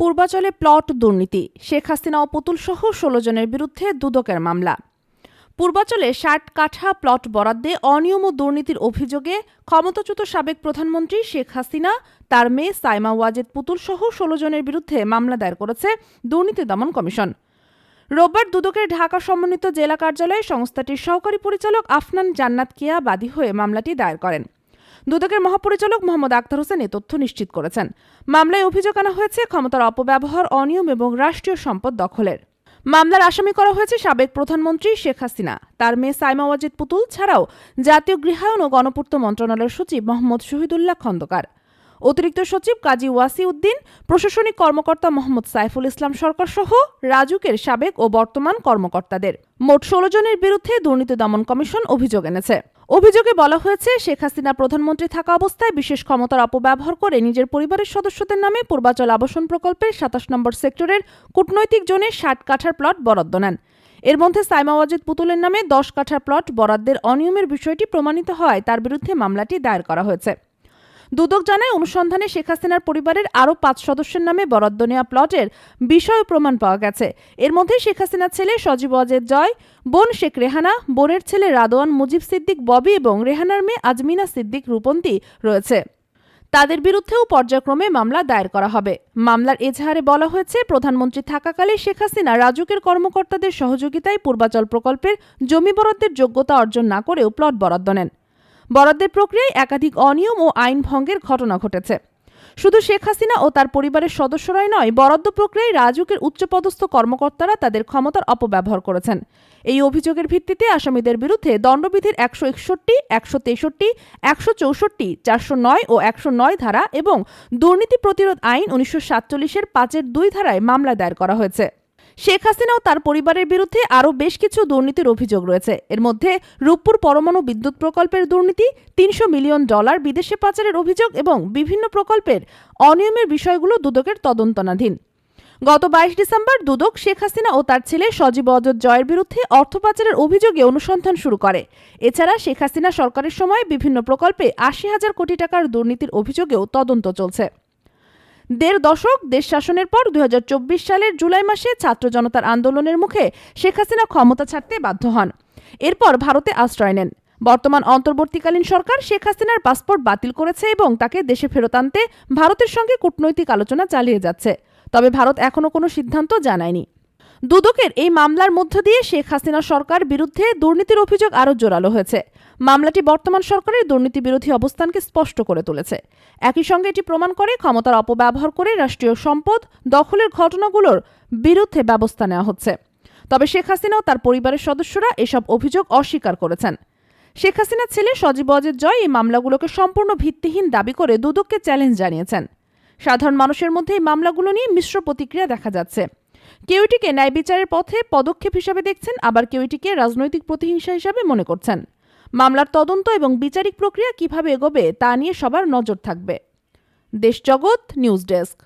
পূর্বাচলে plot দুর্নীতি, শেখ হাসিনা ও পুতুল সহ ষোলো জনের বিরুদ্ধে দুদকের মামলা। পূর্বাচলে ষাট কাঠা প্লট বরাদ্দে অনিয়ম ও দুর্নীতির অভিযোগে ক্ষমতাচ্যুত সাবেক প্রধানমন্ত্রী শেখ হাসিনা, তার মেয়ে সাইমা ওয়াজেদ পুতুল সহ ষোলো জনের বিরুদ্ধে মামলা দায়ের করেছে দুর্নীতি দমন কমিশন। রোববার দুদকের ঢাকা সমন্বিত জেলা কার্যালয়ে সংস্থাটির সহকারী পরিচালক আফনান জান্নাত কিয়া বাদী হয়ে মামলাটি দায়ের করেন। দুদকের মহাপরিচালক মোহাম্মদ আক্তার হোসেন এ তথ্য নিশ্চিত করেছেন। মামলায় অভিযোগ আনা হয়েছে ক্ষমতার অপব্যবহার, অনিয়ম এবং রাষ্ট্রীয় সম্পদ দখলের। মামলার আসামি করা হয়েছে সাবেক প্রধানমন্ত্রী শেখ হাসিনা। তার মেয়ে সাইমা ওয়াজিদ পুতুল ছাড়াও জাতীয় গৃহায়ন ও গণপূর্ত মন্ত্রণালয়ের সচিব মোহাম্মদ শহীদুল্লাহ খন্দকার। অতিরিক্ত সচিব কাজী ওয়াসি উদ্দিন প্রশাসনিক কর্মকর্তা মোহাম্মদ সাইফুল ইসলাম সরকার সহ রাজুকের সাবেক ও বর্তমান কর্মকর্তাদের। মোট ষোলো জনের বিরুদ্ধে দুর্নীতি দমন কমিশন অভিযোগ এনেছে। অভিযোগে বলা হয়েছে, শেখ হাসিনা প্রধানমন্ত্রী থাকা অবস্থায় বিশেষ ক্ষমতার অপব্যবহার করে নিজের পরিবারের সদস্যদের নামে পূর্বাচল আবাসন প্রকল্পের সাতাশ নম্বর সেক্টরের কূটনৈতিক জোনে ষাট কাঠার প্লট বরাদ্দ নেন। এর মধ্যে সাইমা ওয়াজিদ পুতুলের নামে দশ কাঠার প্লট বরাদ্দের অনিয়মের বিষয়টি প্রমাণিত হওয়ায় তার বিরুদ্ধে মামলাটি দায়ের করা হয়েছে। দুদক জানায়, অনুসন্ধানে শেখ হাসিনার পরিবারের আরও পাঁচ সদস্যের নামে বরাদ্দ নেওয়া প্লটের বিষয় প্রমাণ পাওয়া গেছে। এর মধ্যে শেখ হাসিনার ছেলে সজীব অজেদ জয়, বোন শেখ রেহানা, বোনের ছেলে রাদোয়ান মুজিব সিদ্দিক ববি এবং রেহানার মেয়ে আজমিনা সিদ্দিক রূপন্তী রয়েছে। তাদের বিরুদ্ধেও পর্যায়ক্রমে মামলা দায়ের করা হবে। মামলার এজাহারে বলা হয়েছে, প্রধানমন্ত্রী থাকাকালে শেখ হাসিনা রাজুকের কর্মকর্তাদের সহযোগিতায় পূর্বাচল প্রকল্পের জমি বরাদ্দের যোগ্যতা অর্জন না করেও প্লট বরাদ্দ নেন। বরাদ্দের প্রক্রিয়ায় একাধিক অনিয়ম ও আইন ভঙ্গের ঘটনা ঘটেছে। শুধু শেখ হাসিনা ও তার পরিবারের সদস্যরাই নয়, বরাদ্দ প্রক্রিয়ায় রাজুকের উচ্চপদস্থ কর্মকর্তারা তাদের ক্ষমতার অপব্যবহার করেছেন। এই অভিযোগের ভিত্তিতে আসামিদের বিরুদ্ধে দণ্ডবিধির একশো একষট্টি, একশো তেষট্টি, একশো চৌষট্টি, চারশো নয় ও একশো নয় ধারা এবং দুর্নীতি প্রতিরোধ আইন উনিশশো সাতচল্লিশের পাঁচের দুই ধারায় মামলা দায়ের করা হয়েছে। শেখ হাসিনা ও তার পরিবারের বিরুদ্ধে আরও বেশ কিছু দুর্নীতির অভিযোগ রয়েছে। এর মধ্যে রূপপুর পরমাণু বিদ্যুৎ প্রকল্পের দুর্নীতি, তিনশো মিলিয়ন ডলার বিদেশে পাচারের অভিযোগ এবং বিভিন্ন প্রকল্পের অনিয়মের বিষয়গুলো দুদকের তদন্তনাধীন। গত বাইশ ডিসেম্বর দুদক শেখ হাসিনা ও তার ছেলে সজীব অজয় জয়ের বিরুদ্ধে অর্থ পাচারের অভিযোগে অনুসন্ধান শুরু করে। এছাড়া শেখ হাসিনা সরকারের সময় বিভিন্ন প্রকল্পে আশি হাজার কোটি টাকার দুর্নীতির অভিযোগেও তদন্ত চলছে। দেড় দশক দেশ শাসনের পর দু হাজার চব্বিশ সালের জুলাই মাসে ছাত্র জনতার আন্দোলনের মুখে শেখ হাসিনা ক্ষমতা ছাড়তে বাধ্য হন। এরপর ভারতে আশ্রয় নেন। বর্তমান অন্তর্বর্তীকালীন সরকার শেখ হাসিনার পাসপোর্ট বাতিল করেছে এবং তাকে দেশে ফেরত আনতে ভারতের সঙ্গে কূটনৈতিক আলোচনা চালিয়ে যাচ্ছে। তবে ভারত এখনও কোনো সিদ্ধান্ত জানায়নি। দুদকের এই মামলার মধ্য দিয়ে শেখ হাসিনা সরকার বিরুদ্ধে দুর্নীতির অভিযোগ আরও জোরালো হয়েছে। মামলাটি বর্তমান সরকারের দুর্নীতি বিরোধী অবস্থানকে স্পষ্ট করে তুলেছে। একই সঙ্গে এটি প্রমাণ করে ক্ষমতার অপব্যবহার করে রাষ্ট্রীয় সম্পদ দখলের ঘটনাগুলোর বিরুদ্ধে ব্যবস্থা নেওয়া হচ্ছে। তবে শেখ হাসিনা ও তার পরিবারের সদস্যরা এসব অভিযোগ অস্বীকার করেছেন। শেখ হাসিনার ছেলে সজীব অজের জয় এই মামলাগুলোকে সম্পূর্ণ ভিত্তিহীন দাবি করে দুদককে চ্যালেঞ্জ জানিয়েছেন। সাধারণ মানুষের মধ্যে এই মামলাগুলো নিয়ে মিশ্র প্রতিক্রিয়া দেখা যাচ্ছে। কেউ এটিকে ন্যায় বিচারের পথে পদক্ষেপ হিসাবে দেখছেন, আবার কেউ এটিকে রাজনৈতিক প্রতিহিংসা হিসাবে মনে করছেন। মামলার তদন্ত এবং বিচারিক প্রক্রিয়া কীভাবে এগোবে তা নিয়ে সবার নজর থাকবে। দেশ জগৎ, নিউজ ডেস্ক।